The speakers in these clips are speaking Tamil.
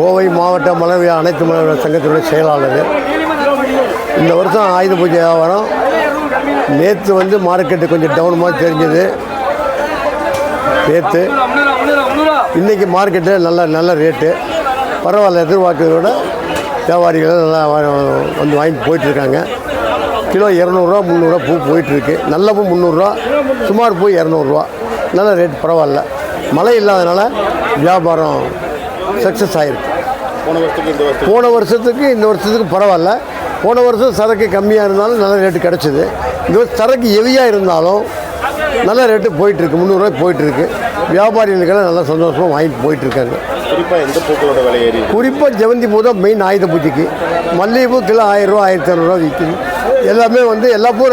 கோவை மாவட்ட மலர் அனைத்து மலர் சங்கத்தினுடைய செயலாளர். இந்த வருஷம் ஆயுத பூஜை வியாபாரம் நேற்று வந்து மார்க்கெட்டு கொஞ்சம் டவுன் மாதிரி தெரிஞ்சது. நேற்று இன்றைக்கி மார்க்கெட்டு நல்ல நல்ல ரேட்டு பரவாயில்ல எதிர்பார்க்கறத விட வியாபாரிகள் நல்லா வந்து வாங்கிட்டு போயிட்டுருக்காங்க. கிலோ இரநூறுவா முந்நூறுரூவா பூ போயிட்டுருக்கு. நல்ல பூ முந்நூறுரூவா சுமார் பூ இரநூறுவா. நல்ல ரேட் பரவாயில்ல. மழை இல்லாதனால வியாபாரம் சக்ஸஸ் ஆகிருக்கு போன வருஷத்துக்கு இந்த வருஷத்துக்கு. போன வருஷத்துக்கு இந்த வருஷத்துக்கு பரவாயில்ல. போன வருஷம் சரக்கு கம்மியாக இருந்தாலும் நல்ல ரேட்டு கிடச்சிது. இந்த வருஷம் சரக்கு ஹெவியாக இருந்தாலும் நல்ல ரேட்டு போயிட்டுருக்கு. முந்நூறுரூவா போயிட்டுருக்கு. வியாபாரிகளுக்கெல்லாம் நல்லா சந்தோஷமாக வாங்கிட்டு போயிட்டுருக்காங்க. குறிப்பாக எந்த பூக்களோட விலை ஏறி இருக்கு? குறிப்பாக ஜெவந்தி பூ தான் மெயின் ஆயுத பூஜைக்கு. மல்லிகைப்பூ கிலோ ஆயிரரூவா ஆயிரத்தி இரநூறுவா விற்கிது எல்லாமே வந்து எல்லா பூ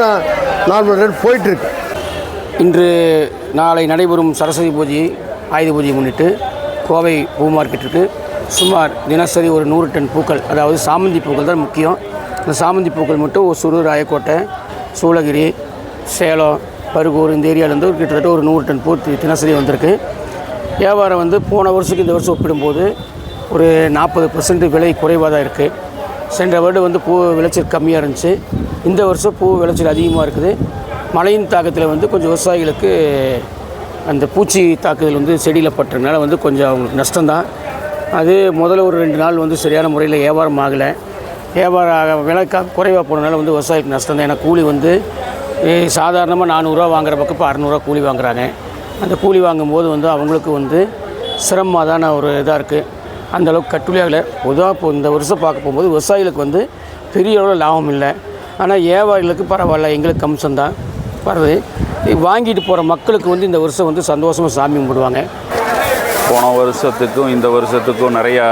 நார்மல் ரேட் போயிட்டுருக்கு. இன்று நாளை நடைபெறும் சரஸ்வதி பூஜை ஆயுத பூஜையை முன்னிட்டு கோவை பூ மார்க்கெட்டுக்கு சுமார் தினசரி ஒரு நூறு டன் பூக்கள் அதாவது சாமந்தி பூக்கள் தான் முக்கியம். இந்த சாமந்தி பூக்கள் மட்டும் சுரு ராயக்கோட்டை சூளகிரி சேலம் பருகூர் இந்த ஏரியாவிலேருந்து ஒரு கிட்டத்தட்ட ஒரு நூறு டன் பூ தினசரி வந்திருக்கு. வியாபாரம் வந்து போன வருஷத்துக்கு இந்த வருஷம் ஒப்பிடும்போது ஒரு நாற்பது பர்சன்ட் விலை குறைவாக தான் இருக்குது சென்ற வருடம் வந்து பூ விளைச்சல் கம்மியாக இருந்துச்சு. இந்த வருஷம் பூ விளைச்சல் அதிகமாக இருக்குது. மழையின் தாக்கத்தில் வந்து கொஞ்சம் விவசாயிகளுக்கு அந்த பூச்சி தாக்குதல் வந்து செடியில் பட்டுறதுனால வந்து கொஞ்சம் அவங்களுக்கு நஷ்டம்தான். அது முதல்ல ஒரு ரெண்டு நாள் வந்து சரியான முறையில் வியாபாரம் ஆகலை. வியாபாரம் ஆக விலை குறைவாக போனதுனால வந்து விவசாயிக்கு நஷ்டம் தான். ஏன்னா கூலி வந்து சாதாரணமாக நானூறுரூவா வாங்குற பக்கம் இப்போ அறநூறுவா கூலி வாங்குறாங்க. அந்த கூலி வாங்கும்போது வந்து அவங்களுக்கு வந்து சிரமமான ஒரு இதாக இருக்குது அந்தளவுக்கு கட்டுலி ஆகலை. பொதுவாக இப்போ இந்த வருஷம் பார்க்க போகும்போது விவசாயிகளுக்கு வந்து பெரிய அளவில் லாபம் இல்லை. ஆனால் வியாபாரிகளுக்கு பரவாயில்ல. எங்களுக்கு கம்சம் தான். வருது வாங்கிட்டு போகிற மக்களுக்கு வந்து இந்த வருஷம் வந்து சந்தோஷமாக சாமி கும்பிடுவாங்க. போன வருஷத்துக்கும் இந்த வருஷத்துக்கும் நிறையா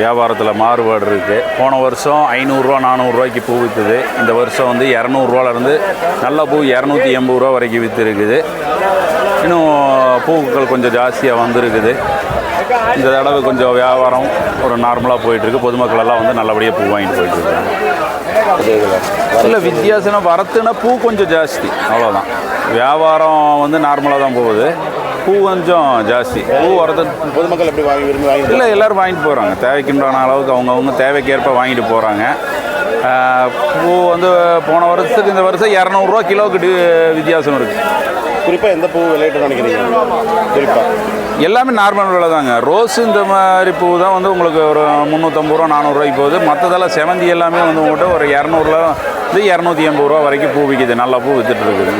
வியாபாரத்தில் மாறுபாடு இருக்குது போன வருஷம் ஐநூறுரூவா நானூறுரூவாய்க்கு பூ விற்றுது இந்த வருஷம் வந்து இரநூறுவாலேருந்து நல்ல பூ இரநூத்தி எண்பது ரூபா வரைக்கும் விற்று இருக்குது இன்னும் பூக்கள் கொஞ்சம் ஜாஸ்தியாக வந்திருக்குது. இந்த தடவை கொஞ்சம் வியாபாரம் ஒரு நார்மலாக போயிட்டுருக்கு. பொதுமக்கள் எல்லாம் வந்து நல்லபடியாக பூ வாங்கிட்டு போயிட்டுருக்காங்க. இல்லை வித்தியாசம் வரத்துனா பூ கொஞ்சம் ஜாஸ்தி. அவ்வளோதான் வியாபாரம் வந்து நார்மலாக தான் போகுது. பூ கொஞ்சம் ஜாஸ்தி. பூ வரது பொதுமக்கள் எப்படி வாங்கி விரும்பி வாங்கி இல்லை எல்லோரும் வாங்கிட்டு போகிறாங்க தேவைக்குண்டான அளவுக்கு அவங்கவுங்க தேவைக்கேற்ப வாங்கிட்டு போகிறாங்க பூ வந்து போன வருஷத்துக்கு இந்த வருஷம் இரநூறுவா கிலோவுக்கு டி- வித்தியாசம் இருக்குது குறிப்பாக எந்த பூ விளையாட்டு நினைக்கிறீங்க? குறிப்பாக எல்லாமே நார்மல் விலை தாங்க. ரோஸ் இந்த மாதிரி பூ தான் வந்து உங்களுக்கு ஒரு முந்நூற்றம்பது ரூபா நானூறுரூவாய்க்கு போகுது. மற்றதெல்லாம் செவந்தி எல்லாமே வந்து உங்கள்கிட்ட ஒரு இரநூறுல இருந்து இரநூத்தி எண்பது ரூபா வரைக்கும் பூ விற்கிது நல்ல பூ வித்துட்டு இருக்குது.